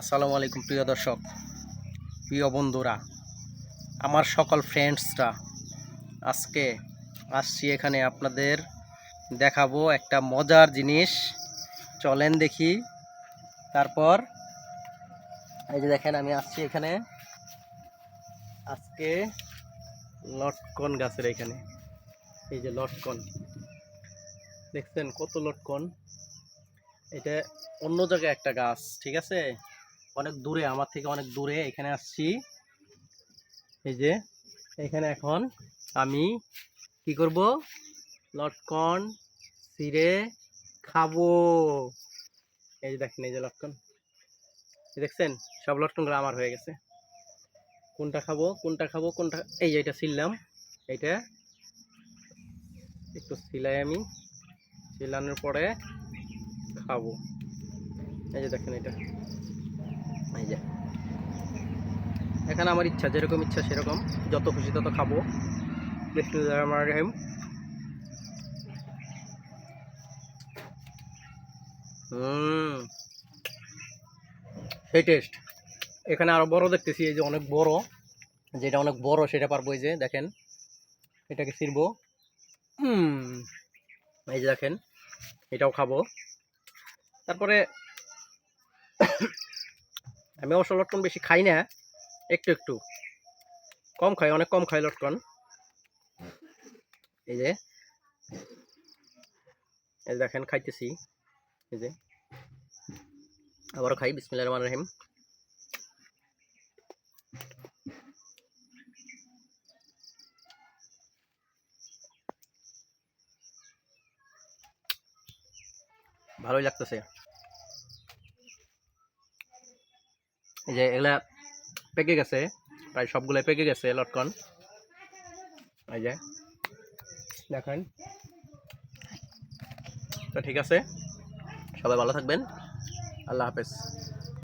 আসসালামু আলাইকুম, প্রিয় দর্শক, প্রিয় বন্ধুরা, আমার সকল ফ্রেন্ডসরা আজকে আসছি এখানে আপনাদের দেখাবো একটা মজার জিনিস। চলেন দেখি। তারপর, এই যে দেখেন, আমি আসছি এখানে। আজকে লটকন গাছের এখানে। এই যে লটকন। দেখছেন কত লটকন? এটা অন্য জায়গায় একটা গাছ, ঠিক আছে? অনেক দূরে, আমার থেকে অনেক দূরে, এখানে আসছি। এই যে, এখানে এখন আমি কি করব? লটকন চিড়ে খাব। এই যে দেখেন, এই যে লটকন। দেখছেন? সব লটকনগুলো আমার হয়ে গেছে। কোনটা খাব কোনটা খাব, কোনটা এই যে এটা ছিললাম এইটা একটু সিলাই আমি। সিলানোর পরে খাব। এই যে দেখেন এটা। এই যে। এখানে আমার ইচ্ছা, যেরকম ইচ্ছা সেরকম। যত খুশি তত খাব। রহিম সেই টেস্ট এখানে আরও বড় দেখতেছি, এই যে অনেক বড়। যেটা অনেক বড়, সেটা পারব এই যে, দেখেন। এটাকে ছিড়বো। এই যে দেখেন, এটাও খাব। তারপরে আমি অবশ্য লটকন বেশি খাই না, একটু একটু। কম খাই, অনেক কম খাই লটকন। এই যে। এই দেখেন, খাইতেছি। এই যে। আবারও খাই, বিসমিল্লাহির রহমানির রহিম। ভালোই লাগতেছে এই যে এগুলা পেকে গেছে, প্রায় সবগুলো পেকে গেছে লটকন। এই যে, দেখেন। তো ঠিক আছে, সবাই ভালো থাকবেন। আল্লাহ হাফেজ।